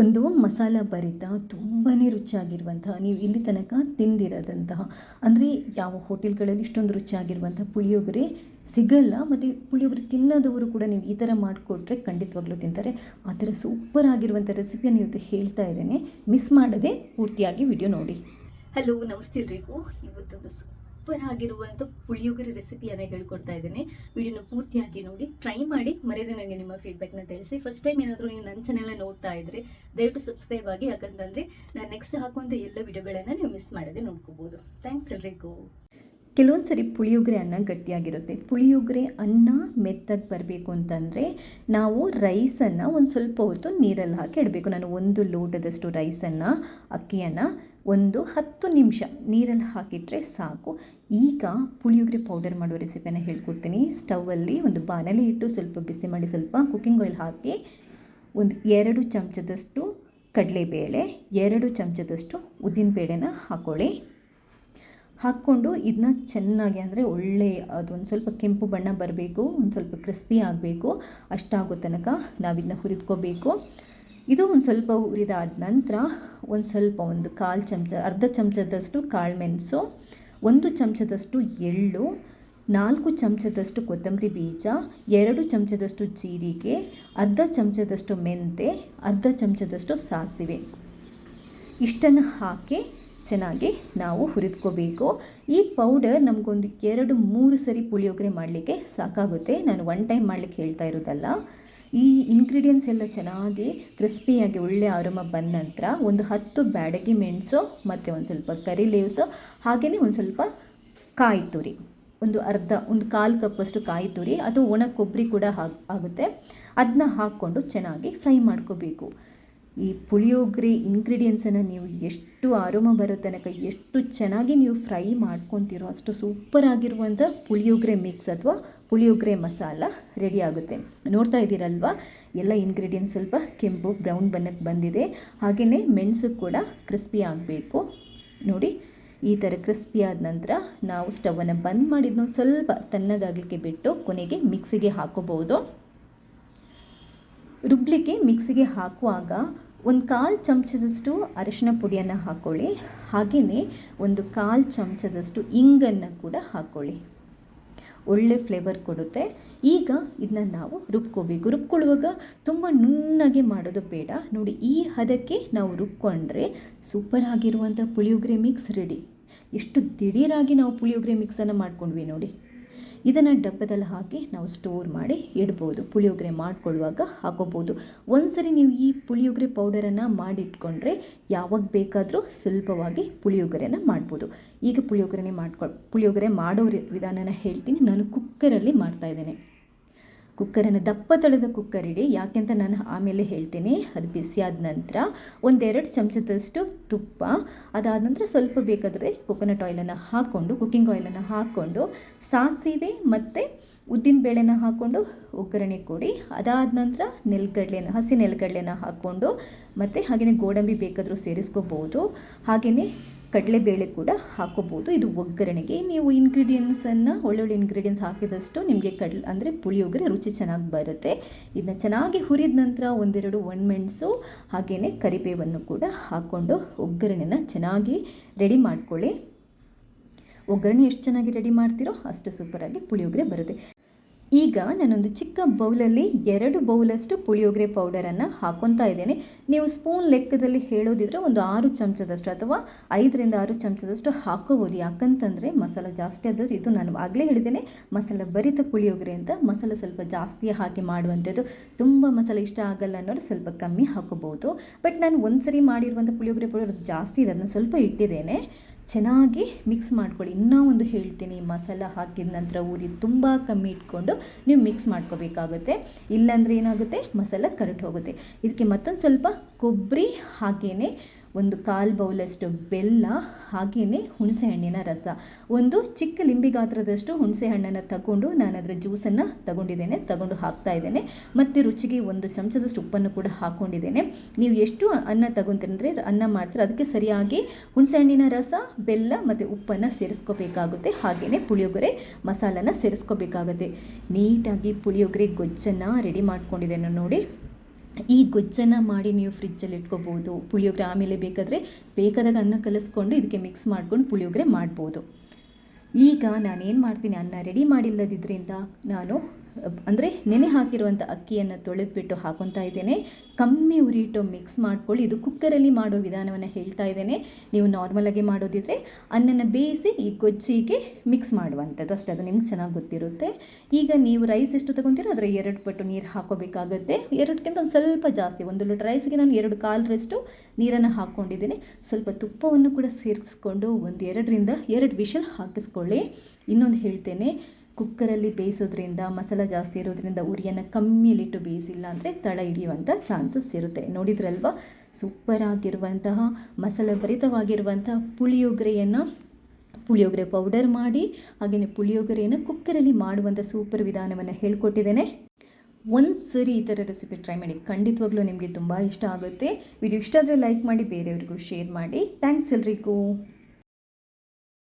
ಒಂದು ಮಸಾಲ ಭರಿತ ತುಂಬಾ ರುಚಿಯಾಗಿರುವಂತಹ, ನೀವು ಇಲ್ಲಿ ತನಕ ತಿಂದಿರದಂತಹ, ಅಂದರೆ ಯಾವ ಹೋಟೆಲ್ಗಳಲ್ಲಿ ಇಷ್ಟೊಂದು ರುಚಿಯಾಗಿರುವಂಥ ಪುಳಿಯೋಗರೆ ಸಿಗಲ್ಲ, ಮತ್ತು ಪುಳಿಯೋಗರೆ ತಿನ್ನದವರು ಕೂಡ ನೀವು ಈ ಥರ ಮಾಡಿಕೊಟ್ರೆ ಖಂಡಿತವಾಗ್ಲೂ ತಿಂತಾರೆ. ಆ ಥರ ಸೂಪರ್ ಆಗಿರುವಂಥ ರೆಸಿಪಿಯನ್ನು ಇವತ್ತು ಹೇಳ್ತಾ ಇದ್ದೇನೆ. ಮಿಸ್ ಮಾಡದೆ ಪೂರ್ತಿಯಾಗಿ ವಿಡಿಯೋ ನೋಡಿ. ಹಲೋ ನಮಸ್ತೆ ಎಲ್ರಿಗೂ. ಇವತ್ತೊಂದು ಸೂಪರ್ ಆಗಿರುವಂಥ ಪುಳಿಯೋಗರೆ ರೆಸಿಪಿಯನ್ನು ಹೇಳ್ಕೊಡ್ತಾ ಇದ್ದೀನಿ. ವಿಡಿಯೋನ ಪೂರ್ತಿಯಾಗಿ ನೋಡಿ ಟ್ರೈ ಮಾಡಿ, ಮರೆಯದೆ ನನಗೆ ನಿಮ್ಮ ಫೀಡ್ಬ್ಯಾಕ್ನ ತಿಳಿಸಿ. ಫಸ್ಟ್ ಟೈಮ್ ಏನಾದರೂ ನೀವು ನನ್ನ ಚಾನೆಲ್ನ ನೋಡ್ತಾ ಇದ್ರೆ, ದಯವಿಟ್ಟು ಸಬ್ಸ್ಕ್ರೈಬ್ ಆಗಿ, ಯಾಕಂತಂದರೆ ನಾನು ನೆಕ್ಸ್ಟ್ ಹಾಕುವಂಥ ಎಲ್ಲ ವಿಡಿಯೋಗಳನ್ನು ನೀವು ಮಿಸ್ ಮಾಡದೆ ನೋಡ್ಕೋಬೋದು. ಥ್ಯಾಂಕ್ಸ್ ಎಲ್ರಿಗೂ. ಕೆಲವೊಂದು ಸರಿ ಪುಳಿಯೋಗರೆ ಅನ್ನ ಗಟ್ಟಿಯಾಗಿರುತ್ತೆ. ಪುಳಿಯೋಗರೆ ಅನ್ನ ಮೆತ್ತಗೆ ಬರಬೇಕು ಅಂತಂದರೆ ನಾವು ರೈಸನ್ನು ಒಂದು ಸ್ವಲ್ಪ ಹೊತ್ತು ನೀರಲ್ಲಿ ಹಾಕಿ ಇಡಬೇಕು. ನಾನು ಒಂದು ಲೋಟದಷ್ಟು ರೈಸನ್ನು ಅಕ್ಕಿಯನ್ನು ಒಂದು ಹತ್ತು ನಿಮಿಷ ನೀರಲ್ಲಿ ಹಾಕಿಟ್ರೆ ಸಾಕು. ಈಗ ಪುಳಿಯೋಗರೆ ಪೌಡರ್ ಮಾಡೋ ರೆಸಿಪಿಯನ್ನು ಹೇಳ್ಕೊಡ್ತೀನಿ. ಸ್ಟವಲ್ಲಿ ಒಂದು ಬಾಣಲೆ ಇಟ್ಟು ಸ್ವಲ್ಪ ಬಿಸಿ ಮಾಡಿ ಸ್ವಲ್ಪ ಕುಕ್ಕಿಂಗ್ ಆಯಿಲ್ ಹಾಕಿ ಒಂದು ಎರಡು ಚಮಚದಷ್ಟು ಕಡಲೆಬೇಳೆ, ಎರಡು ಚಮಚದಷ್ಟು ಉದ್ದಿನಬೇಳೆನ ಹಾಕ್ಕೊಳ್ಳಿ ಹಾಕ್ಕೊಂಡು ಇದನ್ನ ಚೆನ್ನಾಗಿ ಅಂದರೆ ಒಳ್ಳೆ ಅದೊಂದು ಸ್ವಲ್ಪ ಕೆಂಪು ಬಣ್ಣ ಬರಬೇಕು, ಒಂದು ಸ್ವಲ್ಪ ಕ್ರಿಸ್ಪಿ ಆಗಬೇಕು. ಅಷ್ಟಾಗೋ ತನಕ ನಾವಿದನ್ನ ಹುರಿದ್ಕೋಬೇಕು. ಇದು ಒಂದು ಸ್ವಲ್ಪ ಹುರಿದಾದ ನಂತರ ಒಂದು ಸ್ವಲ್ಪ ಒಂದು ಕಾಲು ಚಮಚ, ಅರ್ಧ ಚಮಚದಷ್ಟು ಕಾಳು ಮೆಣಸು ಒಂದು ಚಮಚದಷ್ಟು ಎಳ್ಳು, ನಾಲ್ಕು ಚಮಚದಷ್ಟು ಕೊತ್ತಂಬರಿ ಬೀಜ, ಎರಡು ಚಮಚದಷ್ಟು ಜೀರಿಗೆ, ಅರ್ಧ ಚಮಚದಷ್ಟು ಮೆಂತೆ, ಅರ್ಧ ಚಮಚದಷ್ಟು ಸಾಸಿವೆ. ಇಷ್ಟನ್ನು ಹಾಕಿ ಚೆನ್ನಾಗಿ ನಾವು ಹುರಿದ್ಕೋಬೇಕು. ಈ ಪೌಡರ್ ನಮಗೊಂದು ಎರಡು, ಮೂರು ಸರಿ ಪುಳಿಯೋಗರೆ ಮಾಡಲಿಕ್ಕೆ ಸಾಕಾಗುತ್ತೆ. ನಾನು ಒನ್ ಟೈಮ್ ಮಾಡಲಿಕ್ಕೆ ಹೇಳ್ತಾ ಇರೋದಲ್ಲ. ಈ ಇನ್ಗ್ರೀಡಿಯೆಂಟ್ಸ್ ಎಲ್ಲ ಚೆನ್ನಾಗಿ ಕ್ರಿಸ್ಪಿಯಾಗಿ ಒಳ್ಳೆ ಆರಾಮ ಬಂದ ನಂತರ ಒಂದು ಹತ್ತು ಬ್ಯಾಡಗಿ ಮೆಣಸು ಮತ್ತು ಒಂದು ಸ್ವಲ್ಪ ಕರಿ ಲೀವ್ಸು ಹಾಗೆಯೇ ಒಂದು ಸ್ವಲ್ಪ ಕಾಯಿ ತುರಿ. ಒಂದು ಅರ್ಧ, ಒಂದು ಕಾಲು ಕಪ್ಪಷ್ಟು ಕಾಯಿ ತುರಿ, ಅದು ಒಣ ಕೊಬ್ಬರಿ ಕೂಡ ಆಗುತ್ತೆ. ಅದನ್ನ ಹಾಕ್ಕೊಂಡು ಚೆನ್ನಾಗಿ ಫ್ರೈ ಮಾಡ್ಕೋಬೇಕು. ಈ ಪುಳಿಯೋಗರೆ ಇಂಗ್ರೀಡಿಯೆಂಟ್ಸನ್ನು ನೀವು ಎಷ್ಟು ಆರೋಮ ಬರೋ ತನಕ, ಎಷ್ಟು ಚೆನ್ನಾಗಿ ನೀವು ಫ್ರೈ ಮಾಡ್ಕೊತೀರೋ ಅಷ್ಟು ಸೂಪರ್ ಆಗಿರುವಂಥ ಪುಳಿಯೋಗರೆ ಮಿಕ್ಸ್ ಅಥವಾ ಪುಳಿಯೋಗರೆ ಮಸಾಲ ರೆಡಿ ಆಗುತ್ತೆ. ನೋಡ್ತಾ ಇದ್ದೀರಲ್ವ? ಎಲ್ಲ ಇಂಗ್ರೀಡಿಯೆಂಟ್ಸ್ ಸ್ವಲ್ಪ ಕೆಂಪು ಬ್ರೌನ್ ಬಣ್ಣಕ್ಕೆ ಬಂದಿದೆ. ಹಾಗೆಯೇ ಮೆಣಸು ಕೂಡ ಕ್ರಿಸ್ಪಿ ಆಗಬೇಕು. ನೋಡಿ, ಈ ಥರ ಕ್ರಿಸ್ಪಿ ಆದ ನಂತರ ನಾವು ಸ್ಟವನ್ನು ಬಂದ್ ಮಾಡಿದ್ನು ಸ್ವಲ್ಪ ತಣ್ಣಗಾಗಲಿಕ್ಕೆ ಬಿಟ್ಟು ಕೊನೆಗೆ ಮಿಕ್ಸಿಗೆ ಹಾಕೋಬಹುದು. ರುಬ್ಲಿಕ್ಕೆ ಮಿಕ್ಸಿಗೆ ಹಾಕುವಾಗ ಒಂದು ಕಾಲು ಚಮಚದಷ್ಟು ಅರಿಶಿನ ಪುಡಿಯನ್ನು ಹಾಕ್ಕೊಳ್ಳಿ ಹಾಗೆಯೇ ಒಂದು ಕಾಲು ಚಮಚದಷ್ಟು ಇಂಗನ್ನು ಕೂಡ ಹಾಕ್ಕೊಳ್ಳಿ ಒಳ್ಳೆ ಫ್ಲೇವರ್ ಕೊಡುತ್ತೆ. ಈಗ ಇದನ್ನ ನಾವು ರುಬ್ಕೋಬೇಕು. ರುಬ್ಕೊಳ್ಳುವಾಗ ತುಂಬ ನುಣ್ಣಗೆ ಮಾಡೋದು ಬೇಡ. ನೋಡಿ, ಈ ಹದಕ್ಕೆ ನಾವು ರುಬ್ಕೊಂಡ್ರೆ ಸೂಪರ್ ಆಗಿರುವಂಥ ಪುಳಿಯೋಗರೆ ಮಿಕ್ಸ್ ರೆಡಿ ಎಷ್ಟು ದಿಢೀರಾಗಿ ನಾವು ಪುಳಿಯೋಗರೆ ಮಿಕ್ಸನ್ನು ಮಾಡ್ಕೊಂಡ್ವಿ ನೋಡಿ. ಇದನ್ನು ಡಬ್ಬದಲ್ಲಿ ಹಾಕಿ ನಾವು ಸ್ಟೋರ್ ಮಾಡಿ ಇಡ್ಬೋದು. ಪುಳಿಯೋಗರೆ ಮಾಡ್ಕೊಳ್ಳುವಾಗ ಹಾಕೋಬೋದು. ಒಂದ್ಸರಿ ನೀವು ಈ ಪುಳಿಯೋಗರೆ ಪೌಡರನ್ನು ಮಾಡಿಟ್ಕೊಂಡ್ರೆ ಯಾವಾಗ ಬೇಕಾದರೂ ಸುಲಭವಾಗಿ ಪುಳಿಯೋಗರೆನ ಮಾಡ್ಬೋದು. ಈಗ ಪುಳಿಯೋಗರೆನೇ ಮಾಡ್ಕೊ, ಪುಳಿಯೋಗರೆ ಮಾಡೋ ವಿಧಾನನ ಹೇಳ್ತೀನಿ. ನಾನು ಕುಕ್ಕರಲ್ಲಿ ಮಾಡ್ತಾಯಿದ್ದೇನೆ ಕುಕ್ಕರನ್ನು ದಪ್ಪ ತಳೆದ ಕುಕ್ಕರ್ ಇಡಿ ಯಾಕೆಂತ ನಾನು ಆಮೇಲೆ ಹೇಳ್ತೀನಿ, ಅದು ಬಿಸಿಯಾದ ನಂತರ ಒಂದೆರಡು ಚಮಚದಷ್ಟು ತುಪ್ಪ, ಅದಾದ ನಂತರ ಸ್ವಲ್ಪ ಬೇಕಾದರೆ ಕೊಕೊನಟ್ ಆಯಿಲನ್ನು ಹಾಕ್ಕೊಂಡು ಕುಕ್ಕಿಂಗ್ ಆಯಿಲನ್ನು ಹಾಕ್ಕೊಂಡು ಸಾಸಿವೆ ಮತ್ತು ಉದ್ದಿನ ಬೇಳೆನ ಹಾಕ್ಕೊಂಡು ಒಗ್ಗರಣೆ ಕೊಡಿ. ಅದಾದ ನಂತರ ನೆಲಗಡಲೆನ ಹಸಿ ನೆಲಗಡಲೆನ ಹಾಕ್ಕೊಂಡು ಮತ್ತು ಹಾಗೆಯೇ ಗೋಡಂಬಿ ಬೇಕಾದರೂ ಸೇರಿಸ್ಕೋಬೋದು. ಹಾಗೆಯೇ ಕಡಲೆಬೇಳೆ ಕೂಡ ಹಾಕೋಬೋದು. ಇದು ಒಗ್ಗರಣೆಗೆ. ನೀವು ಇಂಗ್ರೀಡಿಯೆಂಟ್ಸನ್ನು ಒಳ್ಳೊಳ್ಳೆ ಇಂಗ್ರೀಡಿಯೆಂಟ್ಸ್ ಹಾಕಿದಷ್ಟು ನಿಮಗೆ ಕಡ್ಲೆ, ಅಂದರೆ ಪುಳಿಯೋಗರೆ ರುಚಿ ಚೆನ್ನಾಗಿ ಬರುತ್ತೆ. ಇದನ್ನ ಚೆನ್ನಾಗಿ ಹುರಿದ ನಂತರ ಒಂದೆರಡು ಒಣಮೆಣಸು ಹಾಗೆಯೇ ಕರಿಬೇವನ್ನು ಕೂಡ ಹಾಕ್ಕೊಂಡು ಒಗ್ಗರಣೆನ ಚೆನ್ನಾಗಿ ರೆಡಿ ಮಾಡ್ಕೊಳ್ಳಿ. ಒಗ್ಗರಣೆ ಎಷ್ಟು ಚೆನ್ನಾಗಿ ರೆಡಿ ಮಾಡ್ತೀರೋ ಅಷ್ಟು ಸೂಪರಾಗಿ ಪುಳಿಯೋಗರೆ ಬರುತ್ತೆ. ಈಗ ನಾನೊಂದು ಚಿಕ್ಕ ಬೌಲಲ್ಲಿ ಎರಡು ಬೌಲಷ್ಟು ಪುಳಿಯೋಗರೆ ಪೌಡರನ್ನು ಹಾಕೊತಾ ಇದ್ದೇನೆ. ನೀವು ಸ್ಪೂನ್ ಲೆಕ್ಕದಲ್ಲಿ ಹೇಳೋದಿದ್ರೆ ಒಂದು ಆರು ಚಮಚದಷ್ಟು ಅಥವಾ ಐದರಿಂದ ಆರು ಚಮಚದಷ್ಟು ಹಾಕೋಬೋದು. ಯಾಕಂತಂದರೆ ಮಸಾಲ ಜಾಸ್ತಿ ಆದಷ್ಟು ಇದು ನಾನು ಆಗಲೇ ಹೇಳಿದ್ದೇನೆ. ಮಸಾಲ ಭರಿತ ಪುಳಿಯೋಗರೆ ಅಂತ ಮಸಾಲ ಸ್ವಲ್ಪ ಜಾಸ್ತಿ ಹಾಕಿ ಮಾಡುವಂಥದ್ದು. ತುಂಬ ಮಸಾಲೆ ಇಷ್ಟ ಆಗಲ್ಲ ಅನ್ನೋರು ಸ್ವಲ್ಪ ಕಮ್ಮಿ ಹಾಕೋಬೋದು. ಬಟ್ ನಾನು ಒಂದು ಸರಿ ಮಾಡಿರುವಂಥ ಪುಳಿಯೋಗರೆ ಪೌಡರ್ ಜಾಸ್ತಿ ಇದೆ. ಅದನ್ನು ಸ್ವಲ್ಪ ಇಟ್ಟಿದ್ದೇನೆ. ಚೆನ್ನಾಗಿ ಮಿಕ್ಸ್ ಮಾಡ್ಕೊಳ್ಳಿ. ಇನ್ನೂ ಒಂದು ಹೇಳ್ತೀನಿ, ಮಸಾಲ ಹಾಕಿದ ನಂತರ ಊರಿ ತುಂಬ ಕಮ್ಮಿ ಇಟ್ಕೊಂಡು ನೀವು ಮಿಕ್ಸ್ ಮಾಡ್ಕೋಬೇಕಾಗುತ್ತೆ. ಇಲ್ಲಾಂದರೆ ಏನಾಗುತ್ತೆ? ಮಸಾಲ ಕರೆಕ್ಟ್ ಹೋಗುತ್ತೆ ಇದಕ್ಕೆ ಮತ್ತೊಂದು ಸ್ವಲ್ಪ ಕೊಬ್ಬರಿ ಹಾಗೆಯೇ ಒಂದು ಕಾಲು ಬೌಲಷ್ಟು ಬೆಲ್ಲ ಹಾಗೆಯೇ ಹುಣಸೆಹಣ್ಣಿನ ರಸ. ಒಂದು ಚಿಕ್ಕ ಲಿಂಬೆ ಗಾತ್ರದಷ್ಟು ಹುಣಸೆ ಹಣ್ಣನ್ನು ತಗೊಂಡು ನಾನು ಅದರ ಜ್ಯೂಸನ್ನು ತಗೊಂಡಿದ್ದೇನೆ, ತಗೊಂಡು ಹಾಕ್ತಾ ಇದ್ದೇನೆ. ಮತ್ತು ರುಚಿಗೆ ಒಂದು ಚಮಚದಷ್ಟು ಉಪ್ಪನ್ನು ಕೂಡ ಹಾಕ್ಕೊಂಡಿದ್ದೇನೆ ನೀವು ಎಷ್ಟು ಅನ್ನ ತಗೊತೀರಂದರೆ ಅನ್ನ ಮಾಡ್ತಾರೆ, ಅದಕ್ಕೆ ಸರಿಯಾಗಿ ಹುಣಸೆಹಣ್ಣಿನ ರಸ, ಬೆಲ್ಲ ಮತ್ತು ಉಪ್ಪನ್ನು ಸೇರಿಸ್ಕೋಬೇಕಾಗುತ್ತೆ. ಹಾಗೆಯೇ ಪುಳಿಯೋಗರೆ ಮಸಾಲನ ಸೇರಿಸ್ಕೋಬೇಕಾಗುತ್ತೆ. ನೀಟಾಗಿ ಪುಳಿಯೋಗರೆ ಗೊಜ್ಜನ್ನು ರೆಡಿ ಮಾಡ್ಕೊಂಡಿದ್ದೇನೆ ನೋಡಿ. ಈ ಗೊಜ್ಜನ್ನು ಮಾಡಿ ನೀವು ಫ್ರಿಜ್ಜಲ್ಲಿ ಇಟ್ಕೋಬೋದು. ಪುಳಿಯೋಗರೆ ಆಮೇಲೆ ಬೇಕಾದರೆ ಬೇಕಾದಾಗ ಅನ್ನ ಕಲಿಸ್ಕೊಂಡು ಇದಕ್ಕೆ ಮಿಕ್ಸ್ ಮಾಡ್ಕೊಂಡು ಪುಳಿಯೋಗರೆ ಮಾಡ್ಬೋದು. ಈಗ ನಾನೇನು ಮಾಡ್ತೀನಿ, ಅನ್ನ ರೆಡಿ ಮಾಡಿಲ್ಲದಿದ್ದರಿಂದ ನಾನು ಅಂದರೆ ನೆನೆ ಹಾಕಿರುವಂಥ ಅಕ್ಕಿಯನ್ನು ತೊಳೆದ್ಬಿಟ್ಟು ಹಾಕೊತಾ ಇದ್ದೇನೆ. ಕಮ್ಮಿ ಉರಿ ಮಿಕ್ಸ್ ಮಾಡ್ಕೊಳ್ಳಿ. ಇದು ಕುಕ್ಕರಲ್ಲಿ ಮಾಡೋ ವಿಧಾನವನ್ನು ಹೇಳ್ತಾ ಇದ್ದೇನೆ. ನೀವು ನಾರ್ಮಲಾಗಿ ಮಾಡೋದಿದ್ರೆ ಅನ್ನನ ಬೇಯಿಸಿ ಈ ಗೊಜ್ಜಿಗೆ ಮಿಕ್ಸ್ ಮಾಡುವಂಥದ್ದು. ಅಷ್ಟೇ, ಅದು ನಿಮ್ಗೆ ಚೆನ್ನಾಗಿ ಗೊತ್ತಿರುತ್ತೆ. ಈಗ ನೀವು ರೈಸ್ ಎಷ್ಟು ತೊಗೊತೀರೋ ಅದರ ಎರಡು ಪಟ್ಟು ನೀರು ಹಾಕೋಬೇಕಾಗುತ್ತೆ. ಎರಡಕ್ಕಿಂತ ಒಂದು ಸ್ವಲ್ಪ ಜಾಸ್ತಿ, ಒಂದು ಲೀಟರ್ ರೈಸ್ಗೆ ನಾನು ಎರಡು ಕಾಲರಷ್ಟು ನೀರನ್ನು ಹಾಕ್ಕೊಂಡಿದ್ದೀನಿ. ಸ್ವಲ್ಪ ತುಪ್ಪವನ್ನು ಕೂಡ ಸೇರಿಸ್ಕೊಂಡು ಒಂದು ಎರಡರಿಂದ ಎರಡು ವಿಷಲ್ ಹಾಕಿಸ್ಕೊಳ್ಳಿ. ಇನ್ನೊಂದು ಹೇಳ್ತೇನೆ ಕುಕ್ಕರಲ್ಲಿ ಬೇಯಿಸೋದ್ರಿಂದ ಮಸಾಲ ಜಾಸ್ತಿ ಇರೋದ್ರಿಂದ ಉರಿಯನ್ನು ಕಮ್ಮಿಯಲ್ಲಿಟ್ಟು ಬೇಯಿಸಿಲ್ಲ ಅಂದರೆ ತಳ ಹಿಡಿಯುವಂಥ ಚಾನ್ಸಸ್ ಇರುತ್ತೆ. ನೋಡಿದ್ರಲ್ವಾ? ಸೂಪರ್ ಆಗಿರುವಂತಹ ಮಸಾಲೆ ಭರಿತವಾಗಿರುವಂತಹ ಪುಳಿಯೋಗರೆಯನ್ನು ಪುಳಿಯೋಗರೆ ಪೌಡರ್ ಮಾಡಿ ಹಾಗೆಯೇ ಪುಳಿಯೋಗರೆಯನ್ನು ಕುಕ್ಕರಲ್ಲಿ ಮಾಡುವಂಥ ಸೂಪರ್ ವಿಧಾನವನ್ನು ಹೇಳ್ಕೊಟ್ಟಿದ್ದೇನೆ. ಒಂದು ಸರಿ ಈ ಥರ ರೆಸಿಪಿ ಟ್ರೈ ಮಾಡಿ ಖಂಡಿತವಾಗ್ಲೂ ನಿಮಗೆ ತುಂಬ ಇಷ್ಟ ಆಗುತ್ತೆ. ವಿಡಿಯೋ ಇಷ್ಟ ಆದರೆ ಲೈಕ್ ಮಾಡಿ, ಬೇರೆಯವ್ರಿಗೂ ಶೇರ್ ಮಾಡಿ. ಥ್ಯಾಂಕ್ಸ್ ಎಲ್ರಿಗೂ.